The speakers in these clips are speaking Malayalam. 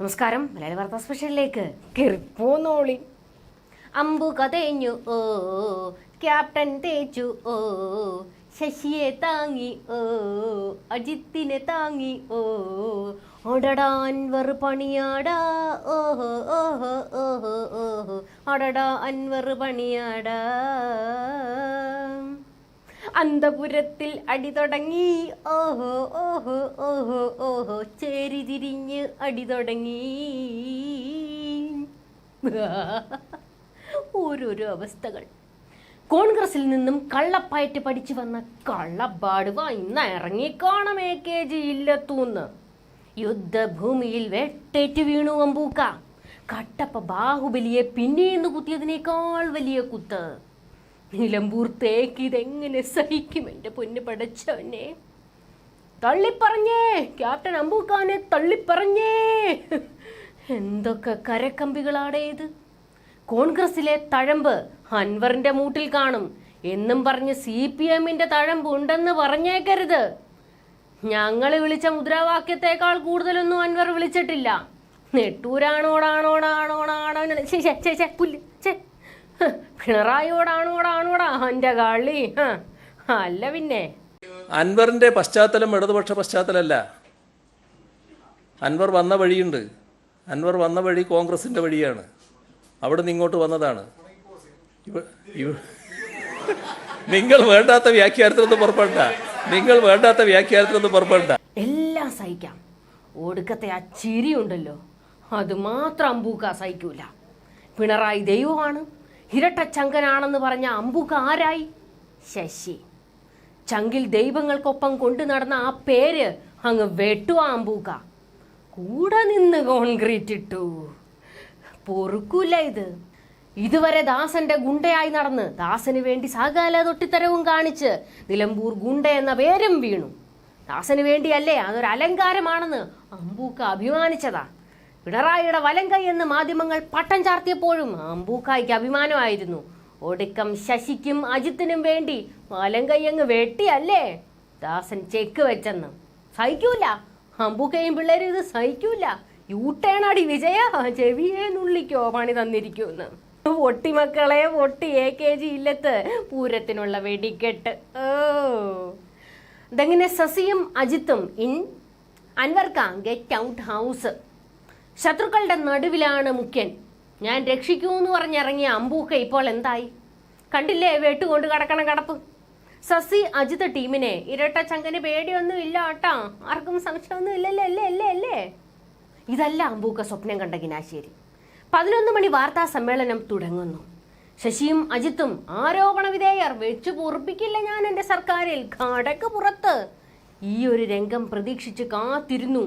നമസ്കാരം മലയാള വാർത്താ സ്പെഷ്യലിലേക്ക്. കെറിപ്പോന്നോളി അമ്പു കതഞ്ഞു ഓ ക്യാപ്റ്റൻ തേച്ചു ഓ ശശിയെ താങ്ങി ഓ അജിത്തിനെ താങ്ങി ഓ ഓടടാൻ അൻവർ പണിയാടാ ഓഹോ ഓഹോ ഓഹോ ഓഹോ ഓടടാ അൻവർ പണിയാടാ. അന്തപുരത്തിൽ അടി തുടങ്ങി. ഓഹോ ഓഹോ ഓഹോ ഓഹോ ചേരി തിരിഞ്ഞ് അടി തുടങ്ങി. ഓരോരോ അവസ്ഥകൾ. കോൺഗ്രസിൽ നിന്നും കള്ളപ്പയറ്റ് പഠിച്ചു വന്ന കള്ളപ്പാടുവ ഇന്ന് ഇറങ്ങിക്കാണും എ കെ ജി ഇല്ലത്തൂന്ന്. യുദ്ധഭൂമിയിൽ വെട്ടേറ്റ് വീണു അമ്പൂക്ക. കട്ടപ്പ ബാഹുബലിയെ പിന്നീന്ന് കുത്തിയതിനേക്കാൾ വലിയ കുത്ത്. നിലമ്പൂർ തേക്ക് ഇതെങ്ങനെ സഹിക്കും എന്റെ പൊന്ന് പടച്ചവനെ? തള്ളിപ്പറഞ്ഞേ ക്യാപ്റ്റൻ അമ്പൂക്കാനെ തള്ളിപ്പറഞ്ഞേ. എന്തൊക്കെ കരക്കമ്പികളാടേ ഇത്? കോൺഗ്രസിലെ തഴമ്പ് അൻവറിന്റെ മൂട്ടിൽ കാണും. എന്നും പറഞ്ഞ് സി പി എമ്മിന്റെ തഴമ്പ് ഉണ്ടെന്ന് പറഞ്ഞേക്കരുത്. ഞങ്ങൾ വിളിച്ച മുദ്രാവാക്യത്തെക്കാൾ കൂടുതലൊന്നും അൻവർ വിളിച്ചിട്ടില്ല. നെട്ടൂരാണോടാണോടാണോടാണോ ശേ ശേ പുല്ല്. പിണറായിയോടാണോടാണോടാ എന്റെ കളി? അല്ല പിന്നെ. അൻവറിന്റെ പശ്ചാത്തലം ഇടതുപക്ഷ പശ്ചാത്തലമല്ല. അൻവർ വന്ന വഴിയുണ്ട്. അൻവർ വന്ന വഴി കോൺഗ്രസിന്റെ വഴിയാണ്. അവിടെ നിന്ന് ഇങ്ങോട്ട് വന്നതാണ്. നിങ്ങൾ വേണ്ടാത്ത വ്യാഖ്യാനത്തിലൊന്നും പുറപ്പെടണ്ട. നിങ്ങൾ വേണ്ടാത്ത വ്യാഖ്യാനത്തിലൊന്നും പുറപ്പെടണ്ട. എല്ലാം സഹിക്കാം. ഒടുക്കത്തെ ആ ചിരി ഉണ്ടല്ലോ അത് മാത്രം അമ്പൂക്ക സഹിക്കൂല. പിണറായി ദൈവമാണ്. ഇരട്ടച്ചങ്കനാണെന്ന് പറഞ്ഞ അമ്പുക ആരായി? ശശി. ചങ്കിൽ ദൈവങ്ങൾക്കൊപ്പം കൊണ്ടു നടന്ന ആ പേര് അങ്ങ് വെട്ടു ആ അമ്പൂക്ക കൂടെ നിന്ന് കോൺക്രീറ്റ് ഇട്ടു. പൊറുക്കൂല ഇത്. ഇതുവരെ ദാസന്റെ ഗുണ്ടയായി നടന്ന് ദാസന് വേണ്ടി സകല തൊട്ടിത്തരവും കാണിച്ച് നിലമ്പൂർ ഗുണ്ട എന്ന പേരും വീണു. ദാസന് വേണ്ടിയല്ലേ അതൊരു അലങ്കാരമാണെന്ന് അമ്പൂക്ക അഭിമാനിച്ചതാ. പിണറായിയുടെ വലങ്കൈ എന്ന് മാധ്യമങ്ങൾ പട്ടം ചാർത്തിയപ്പോഴും അമ്പൂക്കായ്ക്ക് അഭിമാനമായിരുന്നു. ഒടുക്കം ശശിക്കും അജിത്തിനും വേണ്ടി വലങ്കൈ അങ്ങ് വെട്ടിയല്ലേ? ദാസൻ ചെക്ക് വെച്ചെന്ന്. സഹിക്കൂല. അമ്പൂക്കയും പിള്ളേരും ഇത് സഹിക്കൂല. യൂട്ടേണടി വിജയ ചെവിയെ നുള്ളിക്കോ പണി തന്നിരിക്കുമെന്ന്. പൊട്ടിമക്കളെ പൊട്ടി എ കെ ജി ഇല്ലത്ത് പൂരത്തിനുള്ള വെടിക്കെട്ട്. ഓ. ഇതെങ്ങനെ സസിയും അജിത്തും ഇൻ അൻവർക്ക ഗെറ്റ് ഔട്ട് ഹൗസ് ശത്രുക്കളുടെ നടുവിലാണ് മുഖ്യൻ. ഞാൻ രക്ഷിക്കൂ എന്ന് പറഞ്ഞിറങ്ങിയ അമ്പൂക്ക ഇപ്പോൾ എന്തായി? കണ്ടില്ലേ വെട്ടുകൊണ്ട് കടക്കണം കടപ്പ്. സസി അജിത് ടീമിനെ ഇരട്ട ചങ്കന് പേടിയൊന്നും ഇല്ല കേട്ടാ. ആർക്കും സംശയമൊന്നും ഇല്ലല്ലേ അല്ലേ അല്ലേ അല്ലേ? ഇതല്ല അമ്പൂക്ക സ്വപ്നം കണ്ട ഗിനാശേരി പതിനൊന്ന് മണി വാർത്താ സമ്മേളനം തുടങ്ങുന്നു. ശശിയും അജിത്തും ആരോപണ വിധേയർ വെച്ചു പൊറുപ്പിക്കില്ല ഞാൻ എന്റെ സർക്കാരിൽ. കടക്ക് പുറത്ത്. ഈ ഒരു രംഗം പ്രതീക്ഷിച്ച് കാത്തിരുന്നു.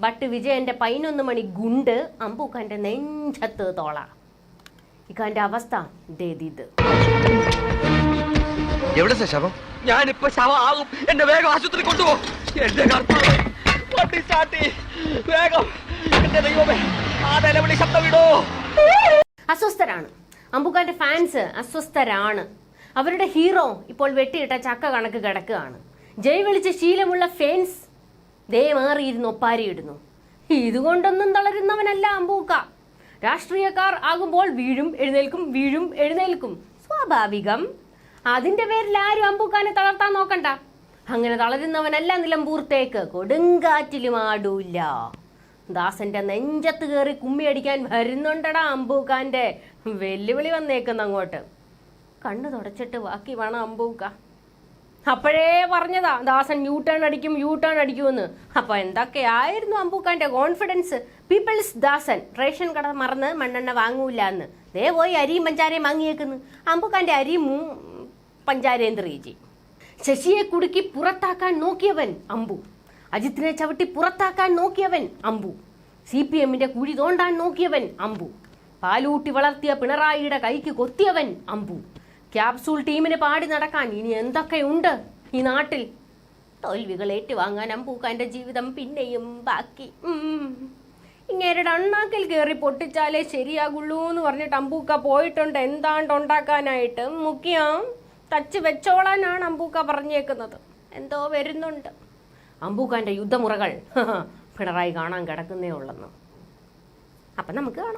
ബട്ട് വിജയന്റെ പതിനൊന്ന് മണി ഗുണ്ട് അമ്പൂക്കാന്റെ നെഞ്ചത്ത് തോള. ഇക്കാന്റെ അവസ്ഥ എവിടെ ശവം? ഞാനിപ്പോ ശവമാകും. എന്നെ വേഗം ആശുപത്രി കൊണ്ടുപോ എന്റെ കർത്താവ് വണ്ടി സ്റ്റാർട്ട് വേഗം. എന്റെ ദൈവമേ ആ നിലവിളി ശബ്ദം വിടോ അസ്വസ്ഥരാണ്. അമ്പുക്കാന്റെ ഫാൻസ് അസ്വസ്ഥരാണ്. അവരുടെ ഹീറോ ഇപ്പോൾ വെട്ടിയിട്ട ചക്ക കണക്ക് കിടക്കുകയാണ്. ജയ് വിളിച്ച ശീലമുള്ള ഫാൻസ് ദേ മാറിയിരുന്ന് ഒപ്പാരിയിടുന്നു ഇതുകൊണ്ടൊന്നും തളരുന്നവനല്ല അമ്പൂക്ക. രാഷ്ട്രീയക്കാർ ആകുമ്പോൾ വീഴും എഴുന്നേൽക്കും വീഴും എഴുന്നേൽക്കും. സ്വാഭാവികം. അതിന്റെ പേരിൽ ആരും അമ്പൂക്കാനെ തളർത്താൻ നോക്കണ്ട. അങ്ങനെ തളരുന്നവനല്ല നിലമ്പൂർത്തേക്ക്. കൊടുങ്കാറ്റിലും ആടൂല്ല. ദാസന്റെ നെഞ്ചത്ത് കയറി കുമ്മിയടിക്കാൻ വരുന്നുണ്ടടാ അമ്പൂക്കാന്റെ. വെല്ലുവിളി വന്നേക്കുന്ന അങ്ങോട്ട്. കണ്ണു തുടച്ചിട്ട് ബാക്കി വേണം അമ്പൂക്ക. അപ്പോഴേ പറഞ്ഞതാ ദാസൻ യു ടേൺ അടിക്കും യു ടേൺ അടിക്കുമെന്ന്. അപ്പൊ എന്തൊക്കെയായിരുന്നു അമ്പൂക്കാന്റെ കോൺഫിഡൻസ്? പീപ്പിൾസ് ദാസൻ റേഷൻ കട മറന്ന് മണ്ണെണ്ണ വാങ്ങൂല എന്ന്. ദേ പോയി അരിയും പഞ്ചാരയും വാങ്ങിയേക്കുന്നു. അമ്പൂക്കാന്റെ അരിയും പഞ്ചാരയും തെറിയിച്ചി ശശിയെ കുടുക്കി പുറത്താക്കാൻ നോക്കിയവൻ അമ്പു. അജിത്തിനെ ചവിട്ടി പുറത്താക്കാൻ നോക്കിയവൻ അമ്പു. സി പി എമ്മിന്റെ കുഴി തോണ്ടാൻ നോക്കിയവൻ അമ്പു. പാലൂട്ടി വളർത്തിയ പിണറായിയുടെ കൈക്ക് കൊത്തിയവൻ അമ്പു. ക്യാപ്സൂൾ ടീമിന് പാടി നടക്കാൻ ഇനി എന്തൊക്കെയുണ്ട് ഈ നാട്ടിൽ? തോൽവികൾ ഏറ്റുവാങ്ങാൻ അമ്പൂക്കാന്റെ ജീവിതം പിന്നെയും ബാക്കി. ഇങ്ങേരുടെ അണ്ണാക്കിൽ കയറി പൊട്ടിച്ചാലേ ശരിയാകുള്ളൂ എന്ന് പറഞ്ഞിട്ട് അമ്പൂക്ക പോയിട്ടുണ്ട്. എന്താണ്ട് ഉണ്ടാക്കാനായിട്ട്? മുഖ്യം തച്ച് വെച്ചോളാനാണ് അമ്പൂക്ക പറഞ്ഞേക്കുന്നത്. എന്തോ വരുന്നുണ്ട്. അമ്പൂക്കാന്റെ യുദ്ധമുറകൾ. പിണറായി കാണാൻ കിടക്കുന്നേ ഉള്ളെന്ന്. അപ്പം നമുക്ക് കാണാം.